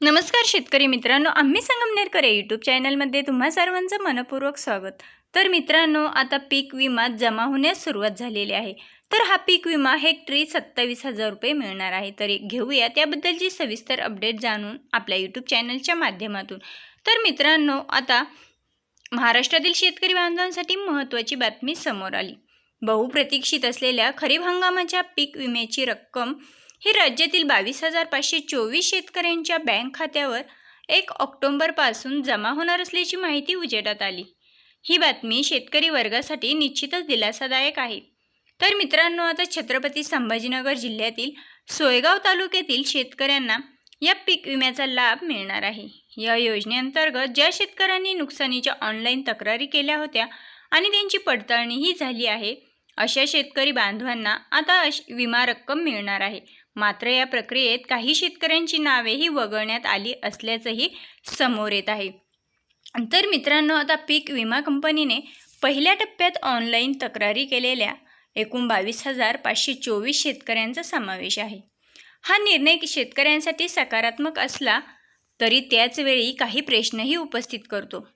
नमस्कार शेतकरी मित्रांनो आम्ही संगमनेरकर यूट्यूब चॅनलमध्ये तुम्हा सर्वांचं मनपूर्वक स्वागत. तर मित्रांनो आता पीक विमा जमा होण्यास सुरुवात झालेली आहे. तर हा पीक विमा हेक्टरी सत्तावीस हजार रुपये मिळणार आहे. तर घेऊया त्याबद्दलची सविस्तर अपडेट जाणून आपल्या यूट्यूब चॅनलच्या माध्यमातून. तर मित्रांनो आता महाराष्ट्रातील शेतकरी बांधवांसाठी महत्त्वाची बातमी समोर आली. बहुप्रतीक्षित असलेल्या खरीप हंगामाच्या पीक विम्याची रक्कम ही राज्यातील बावीस हजार पाचशे चोवीस शेतकऱ्यांच्या बँक खात्यावर एक ऑक्टोंबरपासून जमा होणार असल्याची माहिती उजेडात आली. ही बातमी शेतकरी वर्गासाठी निश्चितच दिलासादायक आहे. तर मित्रांनो आता छत्रपती संभाजीनगर जिल्ह्यातील सोयगाव तालुक्यातील शेतकऱ्यांना या पीक विम्याचा लाभ मिळणार आहे. या योजनेअंतर्गत ज्या शेतकऱ्यांनी नुकसानीच्या ऑनलाईन तक्रारी केल्या होत्या आणि त्यांची पडताळणीही झाली आहे अशा शेतकरी बांधवांना आता अश विमा रक्कम मिळणार आहे. मात्र या प्रक्रियेत काही शेतकऱ्यांची नावेही वगळण्यात आली असल्याचंही समोर येत आहे. तर मित्रांनो आता पीक विमा कंपनीने पहिल्या टप्प्यात ऑनलाईन तक्रारी केलेल्या एकूण बावीस हजार पाचशे चोवीस शेतकऱ्यांचा समावेश आहे. हा निर्णय शेतकऱ्यांसाठी सकारात्मक असला तरी त्याचवेळी काही प्रश्नही उपस्थित करतो.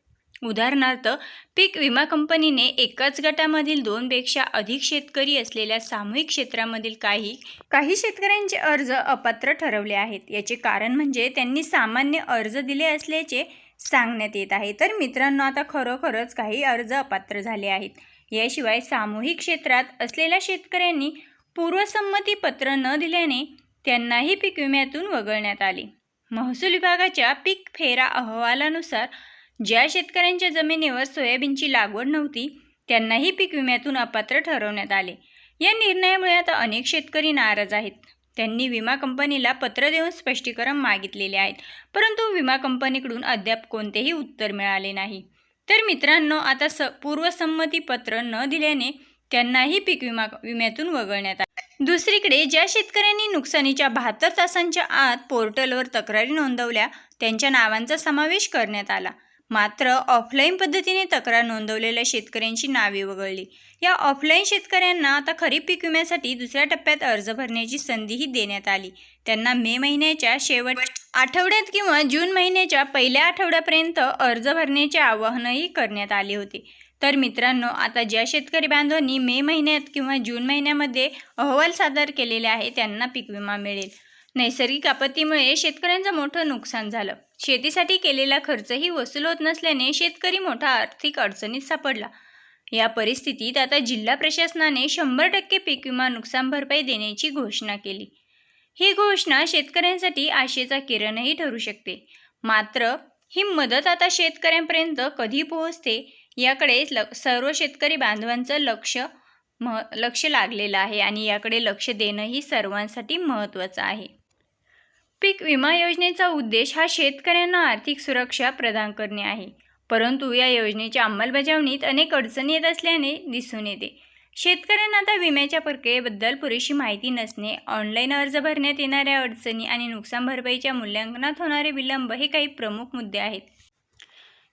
उदाहरणार्थ पीक विमा कंपनीने एकाच गटामधील दोनपेक्षा अधिक शेतकरी असलेल्या सामूहिक क्षेत्रामधील काही काही शेतकऱ्यांचे अर्ज अपात्र ठरवले आहेत. याचे कारण म्हणजे त्यांनी सामान्य अर्ज दिले असल्याचे सांगण्यात येत आहे. तर मित्रांनो आता खरोखरच काही अर्ज अपात्र झाले आहेत. याशिवाय सामूहिक क्षेत्रात असलेल्या शेतकऱ्यांनी पूर्वसंमती पत्र न दिल्याने त्यांनाही पीक विम्यातून वगळण्यात आले. महसूल विभागाच्या पीक फेरा अहवालानुसार ज्या शेतकऱ्यांच्या जमिनीवर सोयाबीनची लागवड नव्हती त्यांनाही पीक विम्यातून अपात्र ठरवण्यात आले. या निर्णयामुळे आता अनेक शेतकरी नाराज आहेत. त्यांनी विमा कंपनीला पत्र देऊन स्पष्टीकरण मागितलेले आहेत. परंतु विमा कंपनीकडून अद्याप कोणतेही उत्तर मिळाले नाही. तर मित्रांनो आता स पूर्वसंमती पत्र न दिल्याने त्यांनाही पीक विमा विम्यातून वगळण्यात आले. दुसरीकडे ज्या शेतकऱ्यांनी नुकसानीच्या बहात्तर तासांच्या आत पोर्टलवर तक्रारी नोंदवल्या त्यांच्या नावांचा समावेश करण्यात आला. मात्र ऑफलाईन पद्धतीने तक्रार नोंदवलेल्या शेतकऱ्यांची नावे वगळली. या ऑफलाईन शेतकऱ्यांना आता खरीप पीक विम्यासाठी दुसऱ्या टप्प्यात अर्ज भरण्याची संधीही देण्यात आली. त्यांना मे महिन्याच्या शेवट आठवड्यात किंवा जून महिन्याच्या पहिल्या आठवड्यापर्यंत अर्ज भरण्याचे आवाहनही करण्यात आले होते. तर मित्रांनो आता ज्या शेतकरी बांधवांनी मे महिन्यात किंवा जून महिन्यामध्ये अहवाल सादर केलेले आहे त्यांना पीक विमा मिळेल. नैसर्गिक आपत्तीमुळे शेतकऱ्यांचं मोठं नुकसान झालं. शेतीसाठी केलेला खर्चही वसूल होत नसल्याने शेतकरी मोठा आर्थिक अडचणीत सापडला. या परिस्थितीत आता जिल्हा प्रशासनाने शंभर टक्के पीक विमा नुकसान भरपाई देण्याची घोषणा केली. ही घोषणा शेतकऱ्यांसाठी आशेचा किरणही ठरू शकते. मात्र ही मदत आता शेतकऱ्यांपर्यंत कधी पोहोचते याकडे ल सर्व शेतकरी बांधवांचं लक्ष मह लक्ष लागलेलं आहे आणि याकडे लक्ष देणंही सर्वांसाठी महत्त्वाचं आहे. पीक विमा योजनेचा उद्देश हा शेतकऱ्यांना आर्थिक सुरक्षा प्रदान करणे आहे. परंतु या योजनेच्या अंमलबजावणीत अनेक अडचणी येत असल्याने दिसून येते. शेतकऱ्यांना आता विम्याच्या प्रक्रियेबद्दल पुरेशी माहिती नसणे ऑनलाईन अर्ज भरण्यात येणाऱ्या अडचणी आणि नुकसान भरपाईच्या मूल्यांकनात होणारे विलंब हे काही प्रमुख मुद्दे आहेत.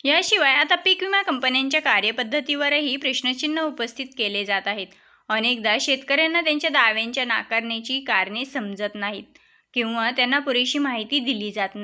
याशिवाय आता पीक विमा कंपन्यांच्या कार्यपद्धतीवरही प्रश्नचिन्ह उपस्थित केले जात आहेत. अनेकदा शेतकऱ्यांना त्यांच्या दाव्यांच्या नाकारण्याची कारणे समजत नाहीत. किंवा त्यांना पुरेशी माहिती दिली जात नाही.